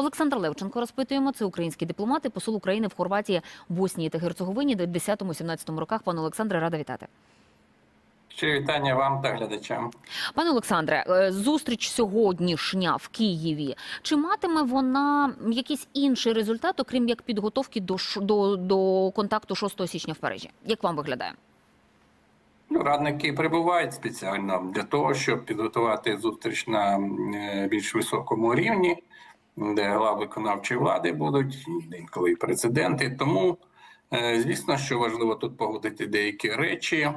Олександр Левченко розпитуємо. Це український дипломат і посол України в Хорватії, Боснії та Герцеговині в 10-17 роках. Пане Олександре, рада вітати. Ще вітання вам та глядачам. Пане Олександре, е, зустріч сьогоднішня в Києві. Чи матиме вона якийсь інший результат, окрім як підготовки до до, до контакту 6 січня в Парижі? Як вам виглядає? Ну, радники прибувають спеціально для того, щоб підготувати зустріч на е, більш високому рівні, де глави виконавчої влади будуть інколи і президенти. Тому, е, звісно, що важливо тут погодити деякі речі,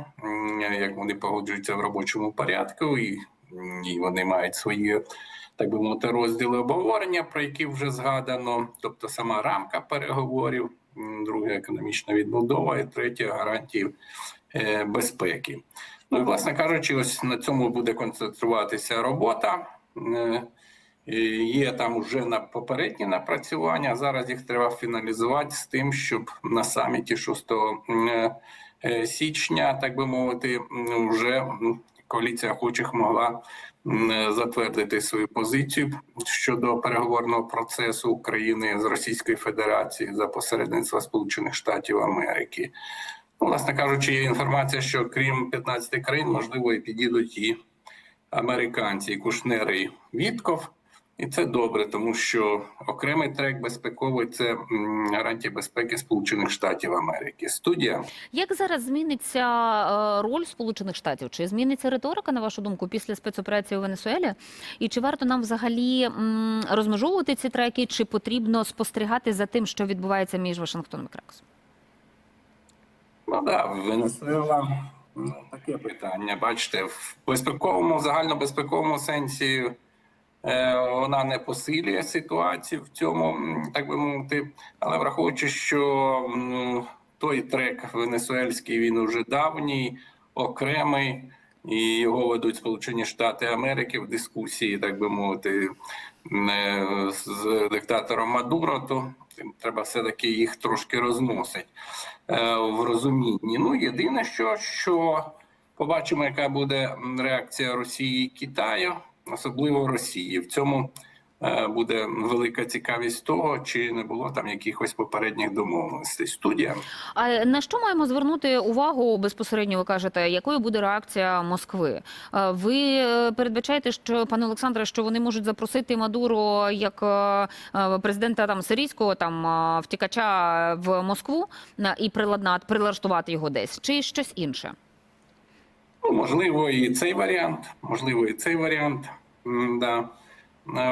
як вони погоджуються в робочому порядку, і, і вони мають свої. Так би мовити, розділи обговорення, про які вже згадано, тобто сама рамка переговорів, м, друге економічна відбудова, і третє гарантії е, безпеки. Ну і власне кажучи, ось на цьому буде концентруватися робота. Е, Є там уже на попередні напрацювання. Зараз їх треба фіналізувати з тим, щоб на саміті 6 е, е, січня, так би мовити, вже коаліція охочих могла затвердити свою позицію щодо переговорного процесу України з Російською Федерацією за посередництва Сполучених Штатів Америки. Ну, власне кажучи, є інформація, що крім 15 країн, можливо, і підійдуть і американці, і Кушнер, і Вітков. І це добре, тому що окремий трек безпековий це гарантія безпеки Сполучених Штатів Америки. Студія Як зараз зміниться е, роль Сполучених Штатів? Чи зміниться риторика, на вашу думку, після спецоперації у Венесуелі? І чи варто нам взагалі розмежовувати ці треки, чи потрібно спостерігати за тим, що відбувається між Вашингтоном і Краксом? Ну да, Венесуела ну, таке питання. Бачите, в безпековому, загальнобезпековому сенсі вона не посилює ситуацію в цьому, так би мовити, але враховуючи, що той трек венесуельський він уже давній, окремий, і його ведуть Сполучені Штати Америки в дискусії, так би мовити, е, з диктатором Мадуро, то треба все-таки їх трошки розносить е, в розумінні. Ну, єдине, що, що побачимо, яка буде реакція Росії і Китаю, особливо Росії. В цьому е, буде велика цікавість того, чи не було там якихось попередніх домовленостей. Студія. А на що маємо звернути увагу безпосередньо? Ви кажете, якою буде реакція Москви? Е, Ви е, передбачаєте, що пане Олександре, що вони можуть запросити Мадуро як президента там сирійського там втікача в Москву і приладнати прилаштувати його десь, чи щось інше? Ну, можливо, і цей варіант, можливо, і цей варіант. Да.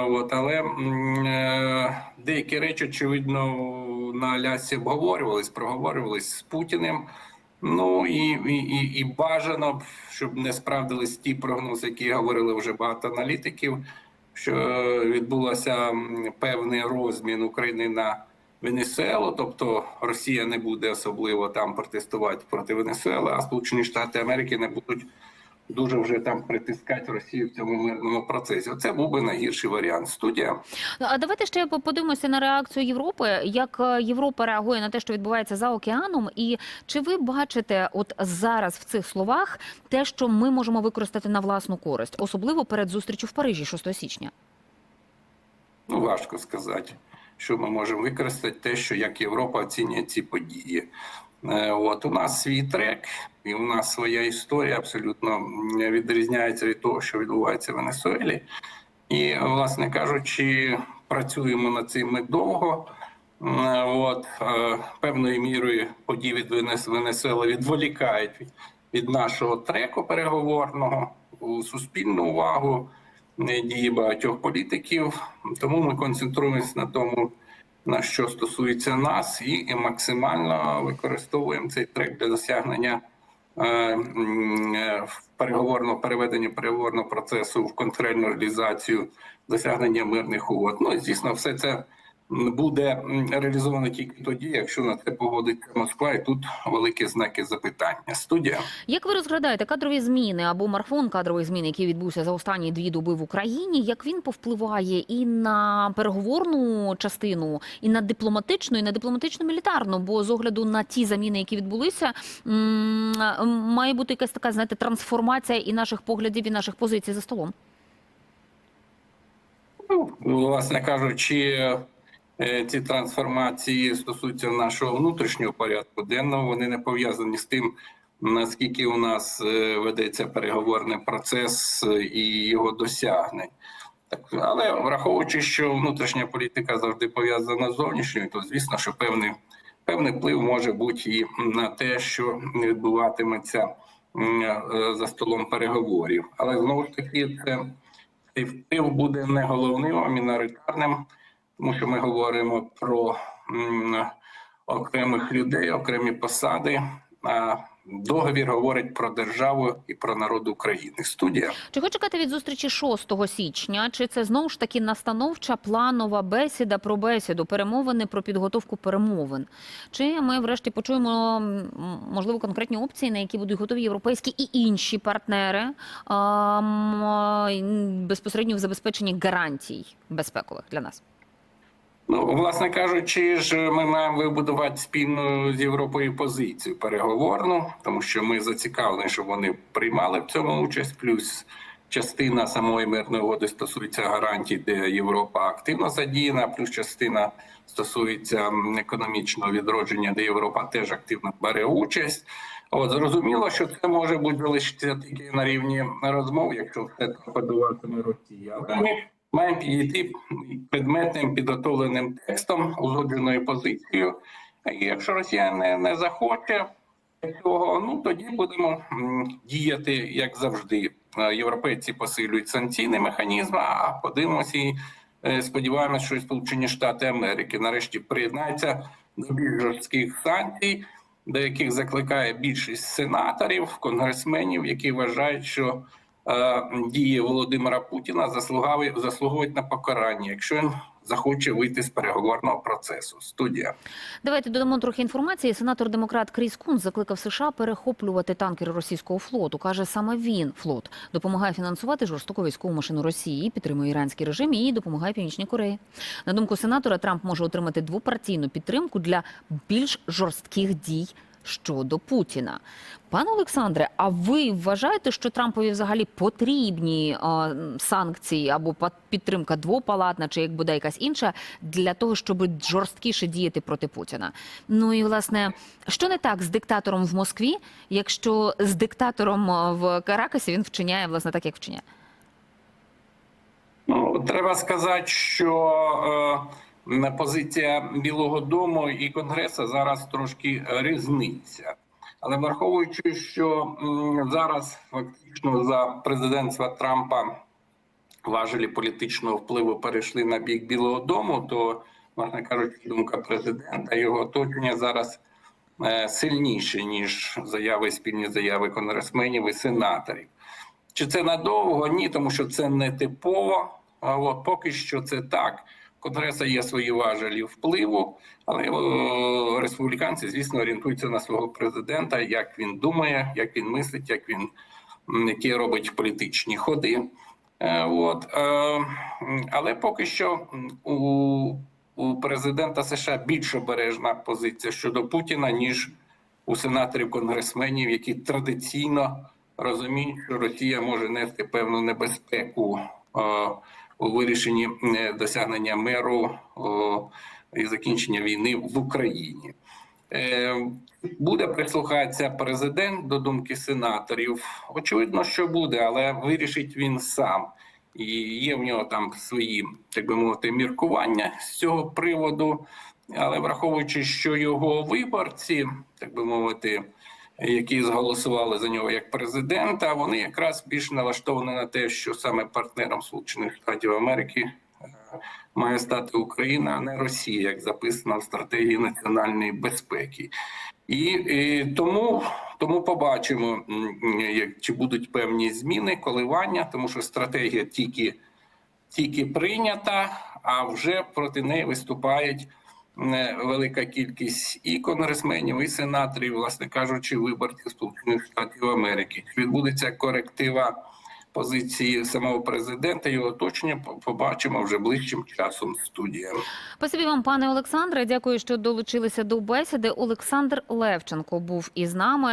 От, але е, деякі речі, очевидно, на Алясі обговорювались, проговорювались з Путіним. Ну і, і, і, бажано, щоб не справдились ті прогнози, які говорили вже багато аналітиків, що е, відбулося певний розмін України на Венесуелу, тобто Росія не буде особливо там протестувати проти Венесуели, а Сполучені Штати Америки не будуть дуже вже там притискати Росію в цьому мирному процесі. Оце був би найгірший варіант. Студія. Ну, А давайте ще по- подивимося на реакцію Європи. Як е, Європа реагує на те, що відбувається за океаном, і чи ви бачите, от зараз в цих словах те, що ми можемо використати на власну користь, особливо перед зустрічю в Парижі 6 січня? Ну важко сказати, що ми можемо використати те, що як Європа оцінює ці події. Е, От у нас свій трек, і у нас своя історія абсолютно відрізняється від того, що відбувається в Венесуелі. І, власне кажучи, працюємо над цим ми довго. От е, певною мірою події від Венесуели відволікають від, нашого треку переговорного суспільну увагу дії багатьох політиків. Тому ми концентруємося на тому, на що стосується нас, і, і максимально використовуємо цей трек для досягнення е, е, переговорного переведення переговорного процесу в конкретну реалізацію досягнення мирних угод. Ну і звісно, все це буде реалізовано тільки тоді, якщо на це погодиться Москва, і тут великі знаки запитання. Студія. Як ви розглядаєте кадрові зміни або марафон кадрових змін, який відбувся за останні дві доби в Україні? Як він повпливає і на переговорну частину, і на дипломатичну, і на дипломатично-мілітарну? Бо з огляду на ті заміни, які відбулися, має бути якась така знаєте трансформація і наших поглядів, і наших позицій за столом. Ну, власне кажучи, ці трансформації стосуються нашого внутрішнього порядку денного. Вони не пов'язані з тим, наскільки у нас е, ведеться переговорний процес е, і його досягнень. Але враховуючи, що внутрішня політика завжди пов'язана з зовнішньою, то звісно, що певний, певний вплив може бути і на те, що відбуватиметься е, за столом переговорів. Але знову ж таки, це цей вплив буде не головним, а міноритарним, тому що ми говоримо про окремих людей, окремі посади. Договір говорить про державу і про народ України. Студія. Чого чекати від зустрічі 6 січня? Чи це знову ж таки настановча планова бесіда про бесіду, перемовини про підготовку перемовин? Чи ми врешті почуємо можливо конкретні опції, на які будуть готові європейські і інші партнери безпосередньо в забезпеченні гарантій безпекових для нас? Ну, власне кажучи, ж ми маємо вибудувати спільну з Європою позицію переговорну, тому що ми зацікавлені, щоб вони приймали в цьому участь. Плюс частина самої мирної угоди стосується гарантій, де Європа активно задіяна, плюс частина стосується економічного відродження, де Європа теж активно бере участь. От зрозуміло, що це може бути залишитися тільки на рівні розмов, якщо все торпедуватиме Росія. Але ми маємо підійти предметним підготовленим текстом, узгодженою позицією. І якщо Росія не, не захоче цього, ну тоді будемо діяти як завжди. Е, Європейці посилюють санкційний механізм, а подивимося і е, сподіваємося, що Сполучені Штати Америки нарешті приєднаються до більш жорстких санкцій, до яких закликає більшість сенаторів, конгресменів, які вважають, що дії Володимира Путіна заслуговують, на покарання, якщо він захоче вийти з переговорного процесу. Студія. Давайте додамо трохи інформації. Сенатор демократ Кріс Кунс закликав США перехоплювати танкери російського флоту. каже, саме він флот допомагає фінансувати жорстоку військову машину Росії, підтримує іранський режим і допомагає Північній Кореї. На думку сенатора, Трамп може отримати двопартійну підтримку для більш жорстких дій. Щодо Путіна, пане Олександре, а ви вважаєте, що Трампові взагалі потрібні е, санкції або підтримка двопалатна, чи як буде якась інша, для того, щоб жорсткіше діяти проти Путіна? Ну і власне, що не так з диктатором в Москві, якщо з диктатором е, в Каракасі він вчиняє власне так, як вчиняє? Ну, треба сказати, що е, позиція Білого Дому і Конгресу зараз трошки різниця. Але враховуючи, що зараз фактично за президентства Трампа важелі політичного впливу перейшли на бік Білого Дому, то, можна кажучи, думка президента його оточення зараз е, сильніше, ніж заяви, спільні заяви конгресменів і сенаторів. Чи це надовго? Ні, тому що це не типово. От поки що це так. Конгреса є свої важелі впливу, але е, республіканці, звісно, орієнтуються на свого президента, як він думає, як він мислить, як він які робить політичні ходи. Е, От, е, але поки що у, у президента США більш обережна позиція щодо Путіна, ніж у сенаторів конгресменів, які традиційно розуміють, що Росія може нести певну небезпеку у вирішенні е, досягнення миру і закінчення війни в Україні. Е, Буде прислухатися президент до думки сенаторів. Очевидно, що буде, але вирішить він сам. І є в нього там свої, так би мовити, міркування з цього приводу. Але враховуючи, що його виборці, так би мовити, які зголосували за нього як президента, вони якраз більш налаштовані на те, що саме партнером Сполучених Штатів Америки е, має стати Україна, а не Росія, як записано в стратегії національної безпеки. І, і тому, тому побачимо, як чи будуть певні зміни, коливання, тому що стратегія тільки, тільки прийнята, а вже проти неї виступають велика кількість і конгресменів, і сенаторів, власне кажучи, виборців Сполучених Штатів Америки. Відбудеться коректива позиції самого президента його оточення? Побачимо вже ближчим часом студія. Спасибі вам, пане Олександре. Дякую, що долучилися до бесіди. Олександр Левченко був із нами.